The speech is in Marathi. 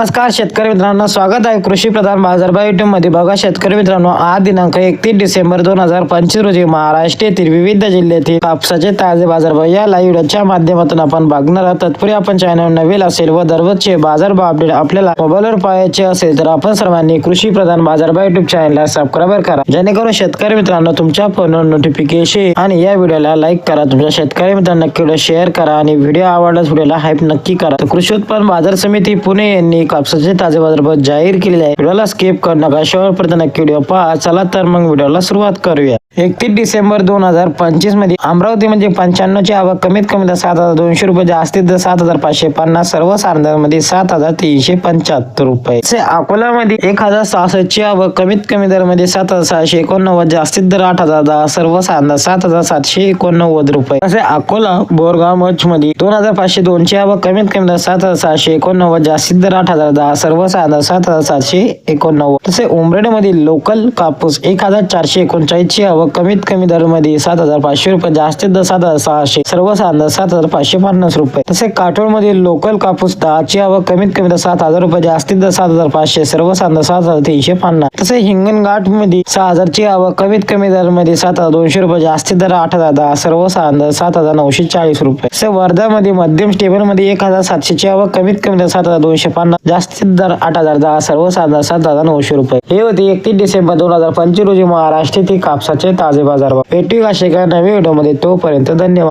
नमस्कार शेतकरी मित्रांनो स्वागत आहे कृषी प्रधान बाजारभाव युट्यूबमध्ये. बघा शेतकरी मित्रांनो आज दिनांक एकतीस डिसेंबर दोन हजार पंचवीस रोजी महाराष्ट्र येथील विविध जिल्ह्यातील कापसाचे ताजे बाजारभाव या लाईव्ह व्हिडिओच्या माध्यमातून आपण बघणार आहोत. तत्पूर्वी आपण चॅनल नवीन असेल व दररोजचे बाजारभाव अपडेट आपल्याला मोबाईलवर पाहायचे असेल तर आपण सर्वांनी कृषी प्रधान बाजारभाव युट्यूब चॅनलला सबस्क्राईब करा. जेणेकरून शेतकरी मित्रांनो तुमच्या फोनवर नोटिफिकेशन आणि या व्हिडिओला लाईक करा. तुमच्या शेतकरी मित्रांना नक्की शेअर करा आणि व्हिडिओ आवडल्यास व्हिडिओला हाईप नक्की करा. कृषी उत्पन्न बाजार समिती पुणे यांनी कापसाचे ताजे बाजारभाव जाहीर केलेले आहे व्हिडिओला स्किप करू नका. शेवटपर्यंत नक्की व्हिडिओ पहा. चला तर मग व्हिडिओला सुरुवात करूया. एकतीस डिसेंबर दोन हजार पंचवीसमध्ये अमरावती म्हणजे पंच्याण्णव ची आवक कमीत कमी दर सात हजार दोनशे रुपये जास्तीत दर सात हजार पाचशे पन्नास सर्वमध्ये सात हजार तीनशे पंच्याहत्तर रुपये. अकोल्यामध्ये एक हजार सहासष्ट ची आवक कमीत कमी दरमध्ये सात हजार सहाशे एकोणनव्वद जास्तीत दर आठ हजार दहा सर्व सात हजार सातशे एकोणनव्वद रुपये. तसे अकोला बोरगाव मच मध्ये दोन हजार पाचशे दोनशे आवक कमीत कमी दर सात हजार सहाशे एकोणनव्वद जास्तीत दर आठ हजार दहा सर्व सात हजार सातशे एकोणनव्वद तसे उमरेड मधील लोकल कापूस एक हजार चारशे एकोणचाळीसची आवक कमीत कमी दरमध्ये सात हजार पाचशे रुपये जास्तीत दर सात हजार सहाशे सर्व सात सात हजार पाचशे पन्नास रुपये तसे काटोळमधील लोकल कापूस दहाची आवक कमीत कमी सात हजार रुपये जास्तीत दर सात हजार पाचशे सर्व सात सात हजार तीनशे पन्नास तसे हिंगणघाटमध्ये सहा हजारची आवक कमीत कमी दरमध्ये सात हजार दोनशे रुपये जास्तीत दर आठ हजार दहा सर्व सात सात हजार नऊशे चाळीस रुपये तसे वर्ध्यामध्ये मध्यम स्टेबलमध्ये एक हजार सातशेची आवक कमीत कमी दर सात हजार दोनशे पन्नास जास्तीत दर आठ हजार दहा सर्व सात हजार सात नऊशे रुपये. हे होते एकतीस डिसेंबर दोन हजार पंचवीस रोजी महाराष्ट्रातील कापसाचे ताजे बाजार भेटू असे एका नवीन व्हिडिओमध्ये तोपर्यंत धन्यवाद.